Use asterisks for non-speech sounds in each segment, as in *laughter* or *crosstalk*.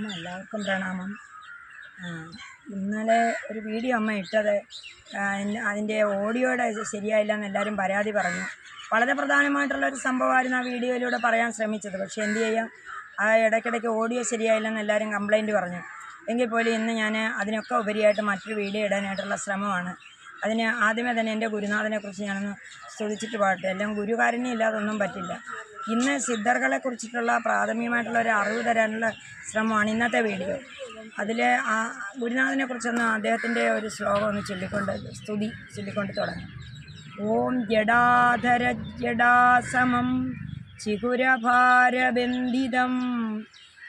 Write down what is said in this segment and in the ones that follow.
പ്രണാമം എല്ലാവർക്കും പ്രണാമം. ഇന്നലെ ഒരു വീഡിയോ അമ്മ ഇട്ടത്. അതിന്റെ ഓഡിയോയുടെ ശരിയായില്ല എന്ന് എല്ലാവരും പരാതി പറഞ്ഞു. വളരെ പ്രധാനമായിട്ടുള്ള ഒരു സംഭവമായിരുന്നു ആ വീഡിയോയിലൂടെ പറയാൻ ശ്രമിച്ചത്. പക്ഷേ എന്ത് ചെയ്യാം? ആ ഇടയ്ക്കിടയ്ക്ക് ഓഡിയോ ശരിയായില്ല എന്ന് എല്ലാവരും കംപ്ലൈന്റ് പറഞ്ഞു. എങ്കിൽ പോലും ഇന്ന് ഞാൻ അതിനൊക്കെ ഉപരിയായിട്ട് മറ്റൊരു വീഡിയോ ഇടാനായിട്ടുള്ള ശ്രമമാണ്. അതിന് ആദ്യമേ തന്നെ എന്റെ ഗുരുനാഥനെക്കുറിച്ച് ഞാനൊന്ന് സ്തുതിച്ചിട്ട് പാട്ടെ എല്ലാം ഗുരുകാരനെ ഇല്ലാതൊന്നും പറ്റില്ല. ഇന്ന് സിദ്ധർകളെ കുറിച്ചിട്ടുള്ള പ്രാഥമികമായിട്ടുള്ള ഒരു അറിവ് തരാനുള്ള ശ്രമമാണ് ഇന്നത്തെ വീഡിയോ. അതിൽ ആ ഗുരുനാഥനെ കുറിച്ചൊന്ന് അദ്ദേഹത്തിന്റെ ഒരു ശ്ലോകം ഒന്ന് ചൊല്ലിക്കൊണ്ട് സ്തുതി ചൊല്ലിക്കൊണ്ട് തുടങ്ങി. ഓം ജഡാധര ജഡാസമം ചികുരഭാരബന്ധിതം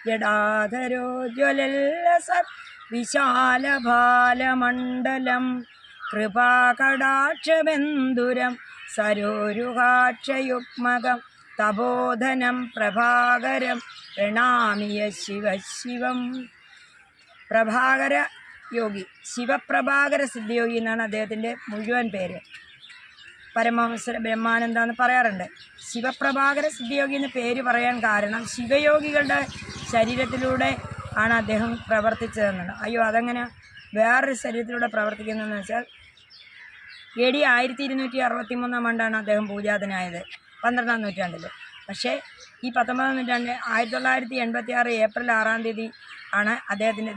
ജഡാധരോ ജ്വലല്ലസത് വിശാലഭാലമണ്ഡലം കൃപാകടാക്ഷബന്ധുരം സരോരുഹാക്ഷയുഗ്മകം തപോധനം പ്രഭാകരം പ്രണാമിയ ശിവശിവം പ്രഭാകര യോഗി ശിവപ്രഭാകര സിദ്ധയോഗി എന്നാണ് അദ്ദേഹത്തിന്റെ മുഴുവൻ പേര്. പരമഹംസ ബ്രഹ്മാനന്ദ എന്ന് പറയാറുണ്ട്. ശിവപ്രഭാകര സിദ്ധയോഗി എന്ന് പേര് പറയാൻ കാരണം ശിവയോഗികളുടെ ശരീരത്തിലൂടെ ആണ് അദ്ദേഹം പ്രവർത്തിച്ചതെന്നാണ് അയ്യോ അതങ്ങനെ വേറൊരു ശരീരത്തിലൂടെ പ്രവർത്തിക്കുന്നതെന്ന് വെച്ചാൽ എ ഡി ആയിരത്തി ഇരുന്നൂറ്റി അറുപത്തി മൂന്നാം ആണ്ടാണ് അദ്ദേഹം പൂജാതനായത്. പന്ത്രണ്ടാം നൂറ്റാണ്ടിൽ പക്ഷേ ഈ പത്തൊമ്പതാം നൂറ്റാണ്ട് ആയിരത്തി തൊള്ളായിരത്തി എൺപത്തി ആറ് ഏപ്രിൽ ആറാം തീയതി ആണ് അദ്ദേഹത്തിന്റെ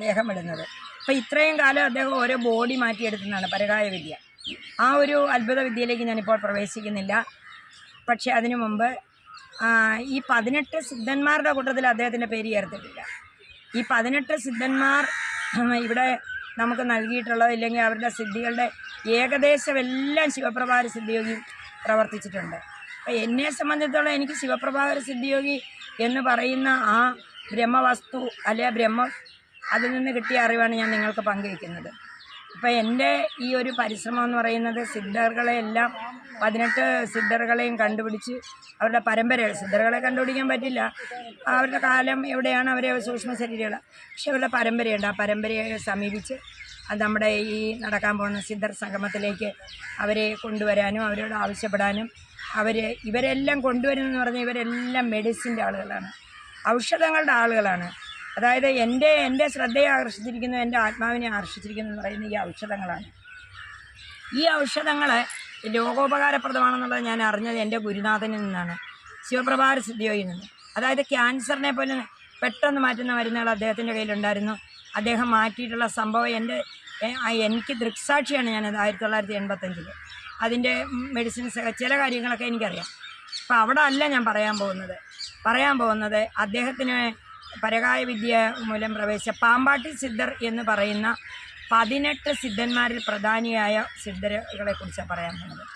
ദേഹം ഇടുന്നത് അപ്പോൾ ഇത്രയും കാലം അദ്ദേഹം ഓരോ ബോഡി മാറ്റിയെടുക്കുന്നതാണ് പരകായ വിദ്യ ആ ഒരു അത്ഭുത വിദ്യയിലേക്ക് ഞാനിപ്പോൾ പ്രവേശിക്കുന്നില്ല. പക്ഷേ അതിനു മുമ്പ് ഈ പതിനെട്ട് സിദ്ധന്മാരുടെ കൂട്ടത്തിൽ അദ്ദേഹത്തിന്റെ പേര് ചേർത്തിട്ടില്ല ഈ പതിനെട്ട് സിദ്ധന്മാർ *clears throat* ഇവിടെ നമുക്ക് നൽകിയിട്ടുള്ളത് ഇല്ലെങ്കിൽ അവരുടെ സിദ്ധികളുടെ ഏകദേശം എല്ലാം ശിവപ്രഭാര സിദ്ധിയോഗി പ്രവർത്തിച്ചിട്ടുണ്ട്. എന്നെ സംബന്ധിച്ചിടത്തോളം എനിക്ക് ശിവപ്രഭാകര സിദ്ധിയോഗി എന്ന് പറയുന്ന ആ ബ്രഹ്മവസ്തു അല്ലെ ബ്രഹ്മ അതിൽ നിന്ന് കിട്ടിയ അറിവാണ് ഞാൻ നിങ്ങൾക്ക് പങ്കുവയ്ക്കുന്നത്. ഇപ്പം എന്റെ ഈ ഒരു പരിശ്രമം എന്ന് പറയുന്നത് സിദ്ധറുകളെയെല്ലാം പതിനെട്ട് സിദ്ധറുകളെയും കണ്ടുപിടിച്ച് അവരുടെ പരമ്പര സിദ്ധറുകളെ കണ്ടുപിടിക്കാൻ പറ്റില്ല. അവരുടെ കാലം എവിടെയാണ് അവരെ സൂക്ഷ്മ ശരീരങ്ങൾ പക്ഷെ അവരുടെ പരമ്പരയുണ്ട്. ആ പരമ്പരയെ സമീപിച്ച് അത് നമ്മുടെ ഈ നടക്കാൻ പോകുന്ന സിദ്ധർ സംഗമത്തിലേക്ക് അവരെ കൊണ്ടുവരാനും അവരോട് ആവശ്യപ്പെടാനും അവർ ഇവരെല്ലാം കൊണ്ടുവരുന്നതെന്ന് പറഞ്ഞാൽ ഇവരെല്ലാം മെഡിസിന്റെ ആളുകളാണ്. ഔഷധങ്ങളുടെ ആളുകളാണ്. അതായത് എന്റെ എന്റെ ശ്രദ്ധയെ ആകർഷിച്ചിരിക്കുന്നു എന്റെ ആത്മാവിനെ ആകർഷിച്ചിരിക്കുന്നു എന്ന് പറയുന്ന ഈ ഔഷധങ്ങളാണ്. ഈ ഔഷധങ്ങൾ ലോകോപകാരപ്രദമാണെന്നുള്ളത് ഞാൻ അറിഞ്ഞത് എന്റെ ഗുരുനാഥനിൽ നിന്നാണ്. ശിവപ്രഭാര സിദ്ധിയോയിൽ നിന്ന്. അതായത് ക്യാൻസറിനെ പോലെ പെട്ടെന്ന് മാറ്റുന്ന മരുന്നുകൾ അദ്ദേഹത്തിന്റെ കയ്യിലുണ്ടായിരുന്നു. അദ്ദേഹം മാറ്റിയിട്ടുള്ള സംഭവം എന്റെ എനിക്ക് ദൃക്സാക്ഷിയാണ് ഞാനത് ആയിരത്തി തൊള്ളായിരത്തി എൺപത്തഞ്ചിൽ അതിന്റെ മെഡിസിൻസ് ചില കാര്യങ്ങളൊക്കെ എനിക്കറിയാം. അപ്പം അവിടെ അല്ല ഞാൻ പറയാൻ പോകുന്നത്. പറയാൻ പോകുന്നത് അദ്ദേഹത്തിന് പരകായ വിദ്യ മൂലം പ്രവേശിച്ച പാമ്പാട്ടി സിദ്ധർ എന്ന് പറയുന്ന പതിനെട്ട് സിദ്ധന്മാരിൽ പ്രധാനിയായ സിദ്ധരുകളെ കുറിച്ചാണ് പറയാൻ പോകുന്നത്.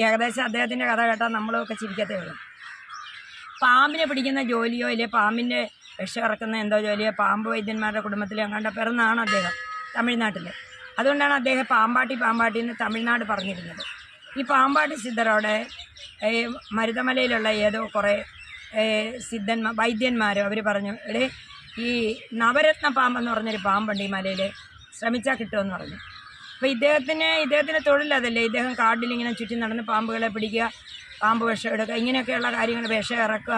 ഏകദേശം അദ്ദേഹത്തിന്റെ കഥ കേട്ടാൽ നമ്മളൊക്കെ ചിരിക്കത്തേ ഉള്ളൂ. പാമ്പിനെ പിടിക്കുന്ന ജോലിയോ ഇല്ലേ? പാമ്പിന്റെ വിഷം ഇറക്കുന്ന എന്തോ ജോലിയോ? പാമ്പ് വൈദ്യന്മാരുടെ കുടുംബത്തിൽ അങ്ങാണ്ട പിറന്നാണ് അദ്ദേഹം? തമിഴ്നാട്ടിൽ അതുകൊണ്ടാണ് അദ്ദേഹം പാമ്പാട്ടി പാമ്പാട്ടി എന്ന് തമിഴ്നാട് പറഞ്ഞിരുന്നത്. ഈ പാമ്പാട്ടി സിദ്ധറോടെ ഏ, മരുതമലയിലുള്ള ഏതോ കുറേ സിദ്ധന്മാർ വൈദ്യന്മാരോ അവർ പറഞ്ഞു എടേ ഈ നവരത്ന പാമ്പെന്ന് പറഞ്ഞൊരു പാമ്പുണ്ട് ഈ മലയിൽ ശ്രമിച്ചാൽ കിട്ടുമെന്ന് പറഞ്ഞു. അപ്പോൾ ഇദ്ദേഹത്തിന് ഇദ്ദേഹത്തിന്റെ തൊഴിലതല്ലേ ഇദ്ദേഹം കാട്ടിൽ ഇങ്ങനെ ചുറ്റി നടന്ന് പാമ്പുകളെ പിടിക്കുക പാമ്പ് വിഷം എടുക്കുക ഇങ്ങനെയൊക്കെയുള്ള കാര്യങ്ങൾ വിഷം ഇറക്കുക.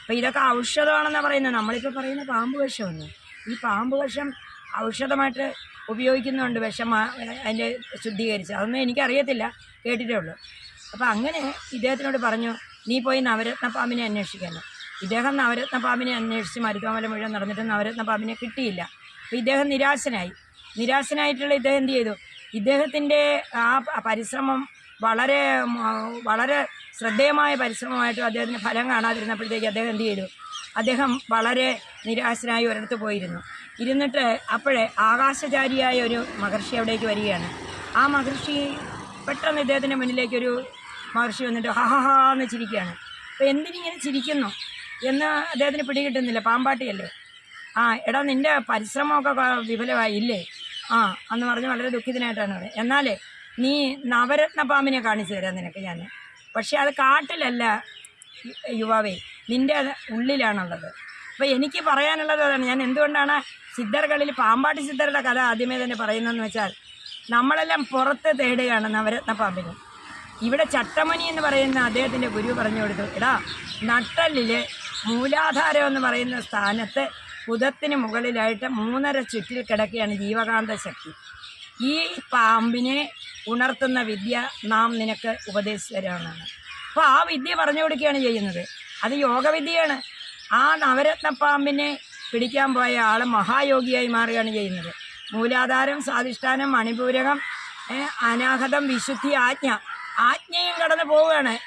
അപ്പോൾ ഇതൊക്കെ ഔഷധമാണെന്നാണ് പറയുന്നത്. നമ്മളിപ്പോൾ പറയുന്ന പാമ്പ് വിഷമൊന്നും. ഈ പാമ്പ് വിഷം ഔഷധമായിട്ട് ഉപയോഗിക്കുന്നുണ്ട് വിഷം ആ- അതിന്റെ ശുദ്ധീകരിച്ച്. അതൊന്നും എനിക്കറിയത്തില്ല കേട്ടിട്ടേ ഉള്ളൂ. അപ്പോൾ അങ്ങനെ ഇദ്ദേഹത്തിനോട് പറഞ്ഞു നീ പോയി നവരത്ന പാമ്പിനെ അന്വേഷിക്കണം. ഇദ്ദേഹം നവരത്ന പാമ്പിനെ അന്വേഷിച്ച് മരുത്തോമല മുഴുവൻ നടന്നിട്ട് നവരത്ന പാമ്പിനെ കിട്ടിയില്ല. അപ്പോൾ ഇദ്ദേഹം നിരാശനായി. നിരാശനായിട്ടുള്ള ഇദ്ദേഹം എന്ത് ചെയ്തു? ഇദ്ദേഹത്തിന്റെ ആ പരിശ്രമം വളരെ വളരെ ശ്രദ്ധേയമായ പരിശ്രമമായിട്ടും അദ്ദേഹത്തിന് ഫലം കാണാതിരുന്നപ്പോഴത്തേക്ക് അദ്ദേഹം എന്ത് ചെയ്തു? അദ്ദേഹം വളരെ നിരാശനായി ഒരിടത്ത് പോയിരുന്നു. ഇരുന്നിട്ട് അപ്പോഴേ ആകാശചാരിയായ ഒരു മഹർഷി അവിടേക്ക് വരികയാണ്. ആ മഹർഷി പെട്ടെന്ന് ഇദ്ദേഹത്തിന്റെ മുന്നിലേക്കൊരു മഹർഷി വന്നിട്ട് ഹഹഹാ എന്ന് ചിരിക്കുകയാണ്. അപ്പോൾ എന്തിനിങ്ങനെ ചിരിക്കുന്നു? എന്ന് അദ്ദേഹത്തിന് പിടികിട്ടുന്നില്ല. പാമ്പാട്ടിയല്ലേ? ആ എടാ നിന്റെ പരിശ്രമമൊക്കെ വിഫലമായില്ലേ? ആ എന്ന് പറഞ്ഞ് വളരെ ദുഃഖിതനായിട്ടാണ് പറയുന്നത്. എന്നാലേ നീ നവരത്ന പാമ്പിനെ കാണിച്ചു തരാം നിനക്ക് ഞാൻ. പക്ഷേ അത് കാട്ടിലല്ല യുവാവേ നിന്റെ ഉള്ളിലാണുള്ളത്. അപ്പോൾ എനിക്ക് പറയാനുള്ളത് അതാണ്. ഞാൻ എന്തുകൊണ്ടാണ് സിദ്ധർകളിൽ പാമ്പാട്ടി സിദ്ധരുടെ കഥ ആദ്യമേ തന്നെ പറയുന്നതെന്ന് വെച്ചാൽ നമ്മളെല്ലാം പുറത്ത് തേടുകയാണ് നവരത്ന പാമ്പിനെ ഇവിടെ ചട്ടമണി എന്ന് പറയുന്ന അദ്ദേഹത്തിന്റെ ഗുരു പറഞ്ഞു കൊടുത്തു. എടാ നട്ടലിൽ മൂലാധാരം എന്ന് പറയുന്ന സ്ഥാനത്ത് പുതത്തിന് മുകളിലായിട്ട് മൂന്നര ചുറ്റിൽ കിടക്കുകയാണ് ജീവകാന്ത ശക്തി. ഈ പാമ്പിനെ ഉണർത്തുന്ന വിദ്യ നാം നിനക്ക് ഉപദേശിച്ചു അപ്പോൾ ആ വിദ്യ പറഞ്ഞു കൊടുക്കുകയാണ് ചെയ്യുന്നത്. അത് യോഗവിദ്യയാണ്. ആ നവരത്ന പാമ്പിനെ പിടിക്കാൻ പോയ ആൾ മഹായോഗിയായി മാറുകയാണ് ചെയ്യുന്നത്. മൂലാധാരം സ്വാധിഷ്ഠാനം മണിപൂരകം അനാഹതം വിശുദ്ധി ആജ്ഞ. ആജ്ഞയും കടന്നു പോവുകയാണ്.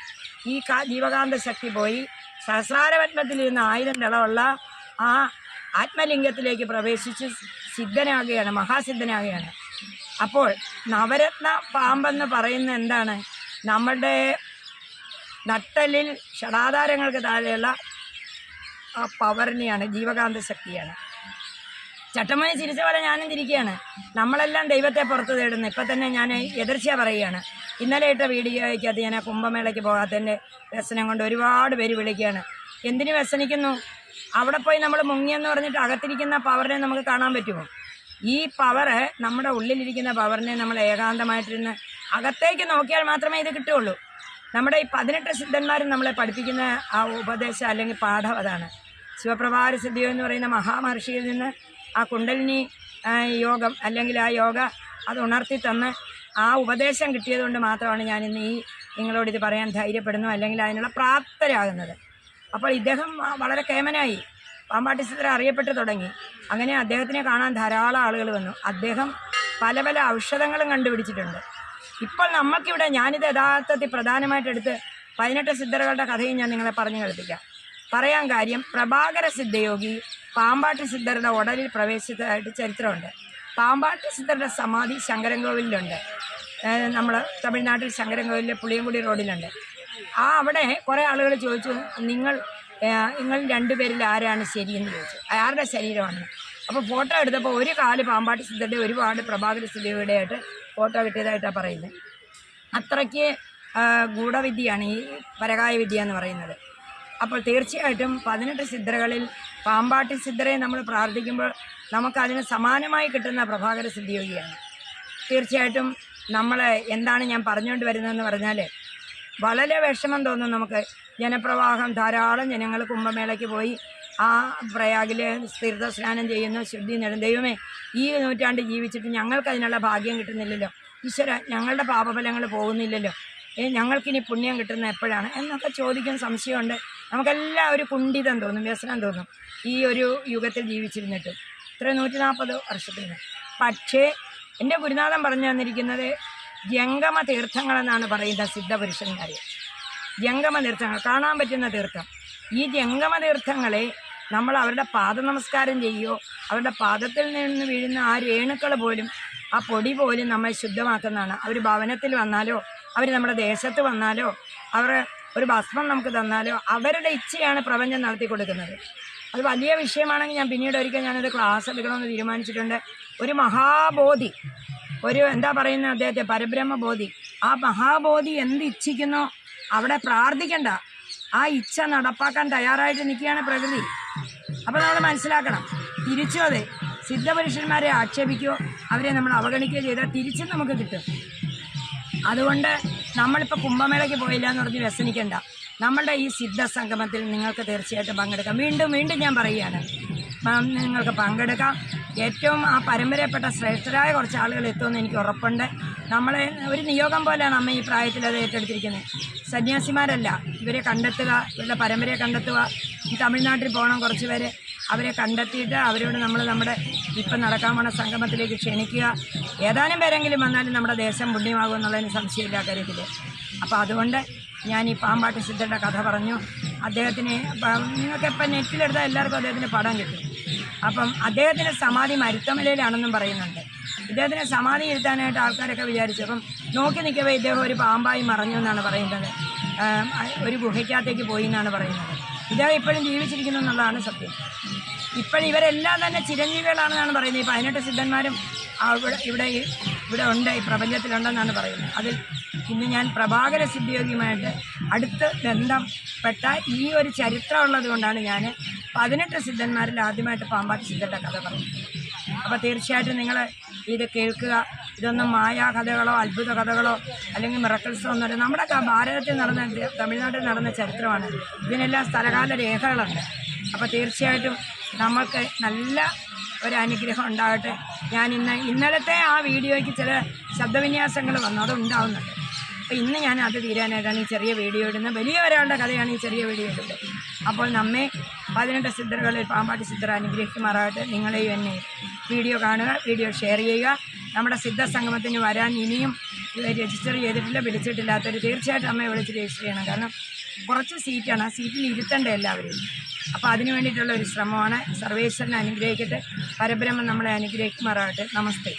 ഈ കാ ജീവകാന്ത ശക്തി പോയി സഹസ്രാരപത്മത്തിലിരുന്ന ആയിരം ഇളവുള്ള ആ ആത്മലിംഗത്തിലേക്ക് പ്രവേശിച്ച് സിദ്ധനാകുകയാണ് മഹാസിദ്ധനാകുകയാണ്. അപ്പോൾ നവരത്ന പാമ്പെന്ന് പറയുന്ന എന്താണ്? നമ്മളുടെ നട്ടലിൽ ഷടാധാരങ്ങൾക്ക് താഴെയുള്ള ആ പവറിനെയാണ് ജീവകാന്ത ശക്തിയാണ്. ചട്ടമായി ചിരിച്ച പോലെ ഞാനും തിരിക്കുകയാണ് നമ്മളെല്ലാം ദൈവത്തെ പുറത്ത് തേടുന്നു. ഇപ്പം തന്നെ ഞാൻ എതിർച്ച പറയുകയാണ്. ഇന്നലെ ഇട്ട വീഡിയോയ്ക്കകത്ത് ഞാൻ കുംഭമേളയ്ക്ക് പോകാത്തതിന്റെ വ്യസനം കൊണ്ട് ഒരുപാട് പേര് വിളിക്കുകയാണ്. എന്തിനു വ്യസനിക്കുന്നു? അവിടെ പോയി നമ്മൾ മുങ്ങിയെന്ന് പറഞ്ഞിട്ട് അകത്തിരിക്കുന്ന പവറിനെ നമുക്ക് കാണാൻ പറ്റുമോ? ഈ പവറ് നമ്മുടെ ഉള്ളിലിരിക്കുന്ന പവറിനെ നമ്മൾ ഏകാന്തമായിട്ടിരുന്ന് അകത്തേക്ക് നോക്കിയാൽ മാത്രമേ ഇത് കിട്ടുകയുള്ളൂ. നമ്മുടെ ഈ പതിനെട്ട് സിദ്ധന്മാരും നമ്മളെ പഠിപ്പിക്കുന്ന ആ ഉപദേശം അല്ലെങ്കിൽ പാഠം അതാണ്. ശിവപ്രഭാര സിദ്ധിയോ എന്ന് പറയുന്ന മഹാമഹർഷിയിൽ നിന്ന് ആ കുണ്ടലിനി യോഗം അല്ലെങ്കിൽ ആ യോഗ അത് ഉണർത്തി തന്ന് ആ ഉപദേശം കിട്ടിയതുകൊണ്ട് മാത്രമാണ് ഞാൻ ഇന്ന് ഈ നിങ്ങളോട് ഇത് പറയാൻ ധൈര്യപ്പെടുന്നു അല്ലെങ്കിൽ അതിനുള്ള പ്രാപ്തരാകുന്നത്. അപ്പോൾ ഇദ്ദേഹം വളരെ കേമനായി പാമ്പാട്ടി സിദ്ധർ അറിയപ്പെട്ടു തുടങ്ങി. അങ്ങനെ അദ്ദേഹത്തിനെ കാണാൻ ധാരാളം ആളുകൾ വന്നു. അദ്ദേഹം പല പല ഔഷധങ്ങളും കണ്ടുപിടിച്ചിട്ടുണ്ട്. ഇപ്പോൾ നമുക്കിവിടെ ഞാനിത് യഥാർത്ഥത്തിൽ പ്രധാനമായിട്ട് എടുത്ത് പതിനെട്ട് സിദ്ധറുകളുടെ കഥയും ഞാൻ നിങ്ങളെ പറഞ്ഞു കേൾപ്പിക്കാം. പറയാൻ കാര്യം പ്രഭാകര സിദ്ധയോഗി പാമ്പാട്ട് സിദ്ധരുടെ ഉടലിൽ പ്രവേശിച്ചതായിട്ട് ചരിത്രമുണ്ട്. പാമ്പാട്ട് സിദ്ധരുടെ സമാധി ശങ്കരൻകോവിലുണ്ട് നമ്മൾ തമിഴ്നാട്ടിൽ ശങ്കരൻകോവിലെ പുളിയങ്കുടി റോഡിലുണ്ട്. ആ അവിടെ കുറേ ആളുകൾ ചോദിച്ചു നിങ്ങൾ നിങ്ങൾ രണ്ടുപേരിൽ ആരാണ് ശരിയെന്ന് ചോദിച്ചു. ആരുടെ ശരീരമാണ്? അപ്പോൾ ഫോട്ടോ എടുത്തപ്പോൾ ഒരു കാൽ പാമ്പാട്ട് സിദ്ധരുടെ ഒരുപാട് പ്രഭാകര സിദ്ധയുടെ ആയിട്ട് ഫോട്ടോ കിട്ടിയതായിട്ടാണ് പറയുന്നത് അത്രയ്ക്ക് ഗൂഢവിദ്യയാണ് ഈ പരകായ വിദ്യ എന്ന് പറയുന്നത്. അപ്പോൾ തീർച്ചയായിട്ടും പതിനെട്ട് സിദ്ധ്രകളിൽ പാമ്പാട്ടി സിദ്ധരെ നമ്മൾ പ്രാർത്ഥിക്കുമ്പോൾ നമുക്കതിന് സമാനമായി കിട്ടുന്ന പ്രഭാകര സിദ്ധിയോഗിയാണ് തീർച്ചയായിട്ടും നമ്മൾ എന്താണ് ഞാൻ പറഞ്ഞുകൊണ്ട് വരുന്നതെന്ന് പറഞ്ഞാൽ വളരെ വിഷമം തോന്നും നമുക്ക് ജനപ്രവാഹം ധാരാളം ജനങ്ങൾ കുംഭമേളയ്ക്ക് പോയി ആ പ്രയാഗിൽ തീർത്ഥ സ്നാനം ചെയ്യുന്ന ശുദ്ധി നേടും. ദൈവമേ ഈ നൂറ്റാണ്ട് ജീവിച്ചിട്ട് ഞങ്ങൾക്ക് അതിനുള്ള ഭാഗ്യം കിട്ടുന്നില്ലല്ലോ. ഈശ്വര ഞങ്ങളുടെ പാപഫലങ്ങൾ പോകുന്നില്ലല്ലോ. ഞങ്ങൾക്കിനി പുണ്യം കിട്ടുന്ന എപ്പോഴാണ് എന്നൊക്കെ ചോദിക്കുന്ന സംശയമുണ്ട്. നമുക്കെല്ലാം ഒരു കുണ്ഠിതം തോന്നും വ്യസനം തോന്നും ഈ ഒരു യുഗത്തിൽ ജീവിച്ചിരുന്നിട്ട്. ഇത്ര നൂറ്റി നാൽപ്പത് വർഷത്തിന്. പക്ഷേ എന്റെ ഗുരുനാഥൻ പറഞ്ഞു തന്നിരിക്കുന്നത് ജംഗമ തീർത്ഥങ്ങളെന്നാണ് പറയുന്നത് സിദ്ധപുരുഷന്മാർ ജംഗമ തീർത്ഥങ്ങൾ കാണാൻ പറ്റുന്ന തീർത്ഥം. ഈ ജംഗമ തീർത്ഥങ്ങളെ നമ്മൾ അവരുടെ പാദ നമസ്കാരം ചെയ്യുകയോ അവരുടെ പാദത്തിൽ നിന്ന് വീഴുന്ന ആ രേണുക്കൾ പോലും ആ പൊടി പോലും നമ്മെ ശുദ്ധമാക്കുന്നതാണ്. അവർ ഭവനത്തിൽ വന്നാലോ അവർ നമ്മുടെ ദേശത്ത് വന്നാലോ അവർ ഒരു ഭസ്മം നമുക്ക് തന്നാലോ അവരുടെ ഇച്ഛയാണ് പ്രപഞ്ചം നടത്തി കൊടുക്കുന്നത്. അത് വലിയ വിഷയമാണെങ്കിൽ ഞാൻ പിന്നീട് ഒരിക്കൽ ഞാനൊരു ക്ലാസ് എടുക്കണമെന്ന് തീരുമാനിച്ചിട്ടുണ്ട്. ഒരു മഹാബോധി ഒരു എന്താ പറയുന്ന അദ്ദേഹത്തെ പരബ്രഹ്മബോധി. ആ മഹാബോധി എന്ത് ഇച്ഛിക്കുന്നോ അവിടെ പ്രാർത്ഥിക്കണ്ട. ആ ഇച്ഛ നടപ്പാക്കാൻ തയ്യാറായിട്ട് നിൽക്കുകയാണ് പ്രകൃതി. അപ്പോൾ നമ്മൾ മനസ്സിലാക്കണം. തിരിച്ചും അതെ. സിദ്ധപുരുഷന്മാരെ ആക്ഷേപിക്കുകയോ അവരെ നമ്മൾ അവഗണിക്കുകയോ ചെയ്താൽ തിരിച്ചും നമുക്ക് കിട്ടും. അതുകൊണ്ട് നമ്മളിപ്പോൾ കുംഭമേളയ്ക്ക് പോയില്ല എന്ന് പറഞ്ഞ് വ്യസനിക്കേണ്ട. നമ്മളുടെ ഈ സിദ്ധ സംഗമത്തിൽ നിങ്ങൾക്ക് തീർച്ചയായിട്ടും പങ്കെടുക്കാം. വീണ്ടും വീണ്ടും ഞാൻ പറയുകയാണ്. നിങ്ങൾക്ക് പങ്കെടുക്കാം. ഏറ്റവും ആ പരമ്പരയപ്പെട്ട ശ്രേഷ്ഠരായ കുറച്ച് ആളുകൾ എത്തുമെന്ന് എനിക്ക് ഉറപ്പുണ്ട്. നമ്മളെ ഒരു നിയോഗം പോലെയാണ് അമ്മ ഈ പ്രായത്തിൽ അത് ഏറ്റെടുത്തിരിക്കുന്നത്. സന്യാസിമാരല്ല. ഇവരെ കണ്ടെത്തുക ഇവരുടെ പരമ്പരയെ കണ്ടെത്തുക. ഈ തമിഴ്നാട്ടിൽ പോകണം കുറച്ച് പേര് അവരെ കണ്ടെത്തിയിട്ട് അവരോട് നമ്മൾ നമ്മുടെ ഇപ്പം നടക്കാൻ പോണ സംഗമത്തിലേക്ക് ക്ഷണിക്കുക. ഏതാനും പേരെങ്കിലും വന്നാലും നമ്മുടെ ദേശം പുണ്യമാകും എന്നുള്ളതിന് സംശയമില്ല കാര്യത്തിൽ അപ്പോൾ അതുകൊണ്ട് ഞാൻ ഈ പാമ്പാട്ട് സിദ്ധരുടെ കഥ പറഞ്ഞു. അദ്ദേഹത്തിന് നിങ്ങൾക്ക് ഇപ്പം നെറ്റിലെടുത്താൽ എല്ലാവർക്കും അദ്ദേഹത്തിന്റെ പടം കിട്ടും. അപ്പം അദ്ദേഹത്തിന്റെ സമാധി മരുത്തമലയിലാണെന്നും പറയുന്നുണ്ട്. ഇദ്ദേഹത്തിന് സമാധി ഇരുത്താനായിട്ട് ആൾക്കാരൊക്കെ വിചാരിച്ചു. അപ്പം നോക്കി നിൽക്കവേ ഇദ്ദേഹം ഒരു പാമ്പായി മറഞ്ഞു എന്നാണ് പറയുന്നത്. ഒരു ഗുഹയ്ക്കകത്തേക്ക് പോയി എന്നാണ് പറയുന്നത്. ഇദ്ദേഹം ഇപ്പോഴും ജീവിച്ചിരിക്കുന്നു എന്നുള്ളതാണ് സത്യം. ഇപ്പോഴും ഇവരെല്ലാം തന്നെ ചിരഞ്ജീവികളാണെന്നാണ് പറയുന്നത്. ഈ പതിനെട്ട് സിദ്ധന്മാരും അവിടെ ഇവിടെ ഇവിടെ ഉണ്ട് ഈ പ്രപഞ്ചത്തിലുണ്ടെന്നാണ് പറയുന്നത്. അതിൽ ഇന്ന് ഞാൻ പ്രഭാകര സിദ്ധിയോഗിയുമായിട്ട് അടുത്ത് ബന്ധപ്പെട്ട ഈ ഒരു ചരിത്രം ഉള്ളത് കൊണ്ടാണ് ഞാൻ പതിനെട്ട് സിദ്ധന്മാരിൽ ആദ്യമായിട്ട് പാമ്പാട്ടി സിദ്ധരുടെ കഥ പറയുന്നത്. അപ്പോൾ തീർച്ചയായിട്ടും നിങ്ങൾ ഇത് കേൾക്കുക. ഇതൊന്നും മായാ കഥകളോ അത്ഭുത കഥകളോ അല്ലെങ്കിൽ മിറക്കിൾസോ ഒന്നുമല്ല നമ്മുടെ ഭാരതത്തിൽ നടന്ന തമിഴ്നാട്ടിൽ നടന്ന ചരിത്രമാണ്. ഇതിനെല്ലാം സ്ഥലകാല രേഖകളുണ്ട്. അപ്പോൾ തീർച്ചയായിട്ടും നമ്മൾക്ക് നല്ല ഒരു അനുഗ്രഹം ഉണ്ടാകട്ടെ. ഞാൻ ഇന്ന് ഇന്നലത്തെ ആ വീഡിയോയ്ക്ക് ചില ശബ്ദവിന്യാസങ്ങൾ വന്നു. അത് ഉണ്ടാവുന്നുണ്ട്. അപ്പോൾ ഇന്ന് ഞാൻ അത് തീരാനായിട്ടാണ് ഈ ചെറിയ വീഡിയോ ഇടുന്നത്. വലിയ ഒരാളുടെ കഥയാണ് ഈ ചെറിയ വീഡിയോ ഇടുന്നത്. അപ്പോൾ നമ്മെ പതിനെട്ട് സിദ്ധറുകളിൽ പാമ്പാട്ടി സിദ്ധർ അനുഗ്രഹിക്കുമാറാകട്ടെ. നിങ്ങളെയും എന്നെ വീഡിയോ കാണുക വീഡിയോ ഷെയർ ചെയ്യുക. നമ്മുടെ സിദ്ധ സംഗമത്തിന് വരാൻ ഇനിയും രജിസ്റ്റർ ചെയ്തിട്ടില്ല വിളിച്ചിട്ടില്ലാത്തവർ തീർച്ചയായിട്ടും അമ്മയെ വിളിച്ച് രജിസ്റ്റർ ചെയ്യണം. കാരണം കുറച്ച് സീറ്റാണ്. ആ സീറ്റിൽ ഇരുത്തേണ്ട എല്ലാവരും അപ്പോൾ അതിന് വേണ്ടിയിട്ടുള്ള ഒരു ശ്രമമാണ് സർവേശ്വരനെ അനുഗ്രഹിക്കട്ടെ. പരബ്രഹ്മം നമ്മളെ അനുഗ്രഹിക്കുമാറാകട്ടെ. നമസ്തേ.